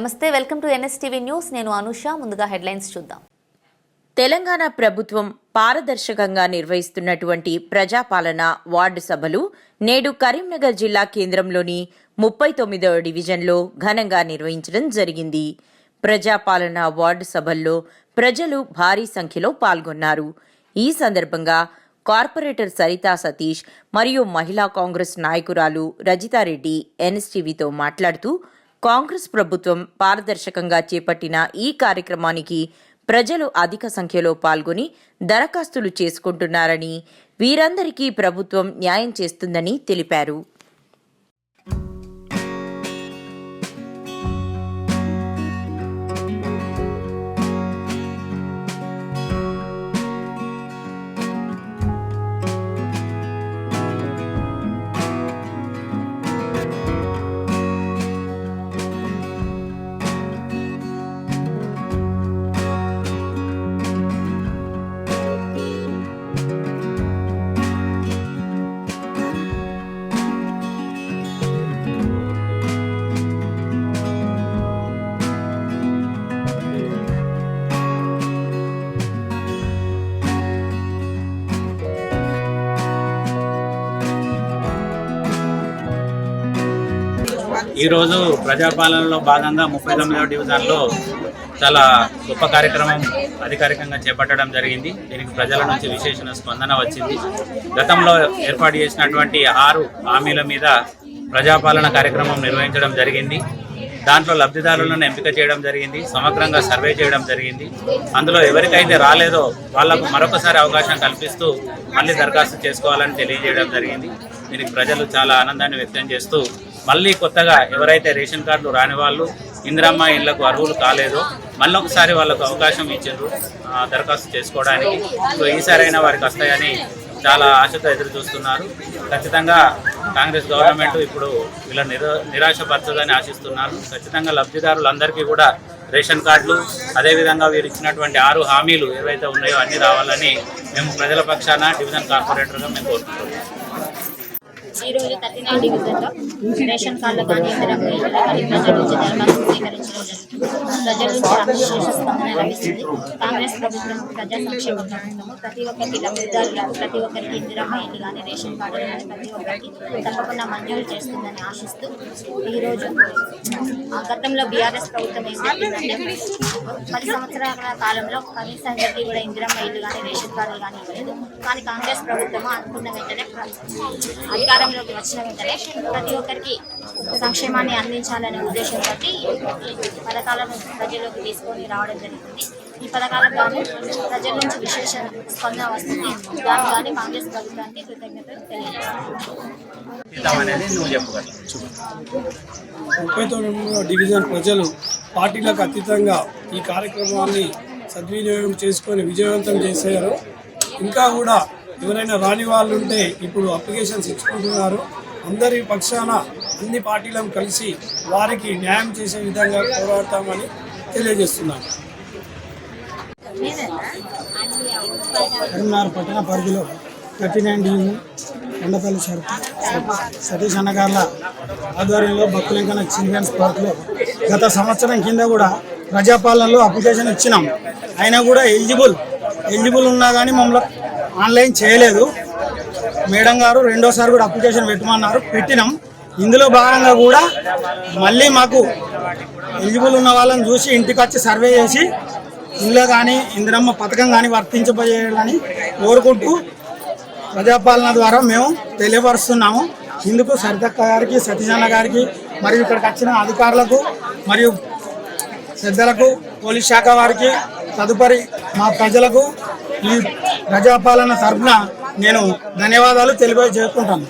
నమస్తే welcome to NSTV news. నేను అనుష ముందుగా హెడ్లైన్స్ చూద్దాం. తెలంగాణ ప్రభుత్వం పారదర్శకంగా నిర్వహిస్తున్నటువంటి ప్రజాపాలన వార్డు సభలు నేడు కరీంనగర్ జిల్లా కేంద్రంలోని ముప్పై తొమ్మిదవ డివిజన్లో ఘనంగా నిర్వహించడం జరిగింది. ప్రజాపాలన వార్డు సభల్లో ప్రజలు భారీ సంఖ్యలో పాల్గొన్నారు. ఈ సందర్భంగా కార్పొరేటర్ సరితా సతీష్ మరియు మహిళా కాంగ్రెస్ నాయకురాలు రజితారెడ్డి ఎన్ఎస్టీవీతో మాట్లాడుతూ కాంగ్రెస్ ప్రభుత్వం పారదర్శకంగా చేపట్టిన ఈ కార్యక్రమానికి ప్రజలు అధిక సంఖ్యలో పాల్గొని దరఖాస్తులు చేసుకుంటున్నారని వీరందరికీ ప్రభుత్వం న్యాయం చేస్తుందని తెలిపారు. ఈరోజు ప్రజాపాలనలో భాగంగా ముప్పై తొమ్మిదవ డివిజన్లో చాలా గొప్ప కార్యక్రమం అధికారికంగా చేపట్టడం జరిగింది. దీనికి ప్రజల నుంచి విశేషణ స్పందన వచ్చింది. గతంలో ఏర్పాటు చేసినటువంటి ఆరు హామీల మీద ప్రజాపాలన కార్యక్రమం నిర్వహించడం జరిగింది. దాంట్లో లబ్ధిదారులను ఎంపిక చేయడం జరిగింది. సమగ్రంగా సర్వే చేయడం జరిగింది. అందులో ఎవరికైతే రాలేదో వాళ్ళకు మరొకసారి అవకాశం కల్పిస్తూ మళ్ళీ దరఖాస్తు చేసుకోవాలని తెలియజేయడం జరిగింది. దీనికి ప్రజలు చాలా ఆనందాన్ని వ్యక్తం చేస్తూ మళ్ళీ కొత్తగా ఎవరైతే రేషన్ కార్డులు రాని వాళ్ళు ఇందిరమ్మ ఇళ్ళకు అర్హులు కాలేదో మళ్ళీ ఒకసారి వాళ్ళకు అవకాశం ఇచ్చారు దరఖాస్తు చేసుకోవడానికి. సో ఈసారైనా వారికి వస్తాయని చాలా ఆశతో ఎదురు చూస్తున్నారు. ఖచ్చితంగా కాంగ్రెస్ గవర్నమెంట్ ఇప్పుడు వీళ్ళ నిర నిరాశపరచదని ఆశిస్తున్నారు. ఖచ్చితంగా లబ్ధిదారులందరికీ కూడా రేషన్ కార్డులు అదేవిధంగా వీరు ఇచ్చినటువంటి ఆరు హామీలు ఏవైతే ఉన్నాయో అన్నీ రావాలని మేము ప్రజల పక్షాన డివిజన్ కార్పొరేటర్గా మేము కోరుకుంటున్నాం. ఈ రోజు థర్టీ నైన్ డివిజన్లో రేషన్ కార్డులు కానీ ఇతర ప్రజల నుంచి ధర్మాలను స్వీకరించడం జరుగుతుంది ప్రజల నుంచి అవిశేష స్పందన లభిస్తుంది కాంగ్రెస్ ప్రభుత్వం ప్రజా సంక్షేమ ప్రభుత్వము ప్రతి ఒక్కరికి లబ్ధిదారులకు ప్రతి ఒక్కరికి ఇందిరమ్మ ఇల్లు కానీ రేషన్ కార్డులు కానీ ప్రతి ఒక్కరికి తప్పకుండా మంజూరు చేస్తుందని ఆశిస్తూ ఈరోజు ఆ గతంలో బీఆర్ఎస్ ప్రభుత్వం ఏం పది సంవత్సరాల కాలంలో కనీసం అందరికీ కూడా ఇందిరమ్మ ఇల్లు కానీ రేషన్ కార్డులు కానీ ఇవ్వలేదు కానీ కాంగ్రెస్ ప్రభుత్వం అనుకున్న వెంటనే అధికారంలోకి వచ్చిన వెంటనే ప్రతి ఒక్కరికి సంక్షేమాన్ని అందించాలనే ఉద్దేశంతో పథకాలను ప్రజల్లోకి తీసుకొని రావడం జరిగింది ఈ పథకాలకు గాను ప్రజల నుంచి విశేష స్పందన వస్తుంది. దాని కానీ కాంగ్రెస్ ప్రభుత్వానికి కృతజ్ఞతలు తెలియజేస్తున్నాను ముప్పై తొమ్మిదవ డివిజన్ ప్రజలు పార్టీలకు అతీతంగా ఈ కార్యక్రమాన్ని సద్వినియోగం చేసుకొని విజయవంతం చేశారు. ఇంకా కూడా ఎవరైనా రాని వాళ్ళు ఉంటే ఇప్పుడు అప్లికేషన్స్ ఇచ్చుకుంటున్నారు. అందరి పక్షాన అన్ని పార్టీలను కలిసి వారికి న్యాయం చేసే విధంగా పోరాడతామని తెలియజేస్తున్నాను. కరీంనగర్ పట్టణ పరిధిలో థర్టీ నైన్ డివిజన్ కొండపల్లి సరుకు సతీష్ అన్నగార్ల ఆధ్వర్యంలో భక్తులంకన చిల్డ్రన్స్ పార్క్లో గత సంవత్సరం కింద కూడా ప్రజాపాలనలో అప్లికేషన్ ఇచ్చినాం. అయినా కూడా ఎలిజిబుల్ ఎలిజిబుల్ ఉన్నా కానీ మమ్మల్ని ఆన్లైన్ చేయలేదు. మేడం గారు రెండోసారి కూడా అప్లికేషన్ పెట్టమన్నారు. పెట్టినాం. ఇందులో భాగంగా కూడా మళ్ళీ మాకు ఎలిజిబుల్ ఉన్న వాళ్ళని చూసి ఇంటికి వచ్చి సర్వే చేసి ఇందులో కానీ ఇందిరమ్మ పథకం కానీ వర్తించబోయేయాలని కోరుకుంటూ ప్రజాపాలన ద్వారా మేము తెలియపరుస్తున్నాము. ఇందుకు సరితక్క గారికి సతీశన్న గారికి మరియు ఇక్కడికి వచ్చిన అధికారులకు మరియు పెద్దలకు పోలీస్ శాఖ వారికి తదుపరి మా ప్రజలకు ఈ ప్రజాపాలన తరఫున నేను ధన్యవాదాలు తెలియజేసుకుంటాను.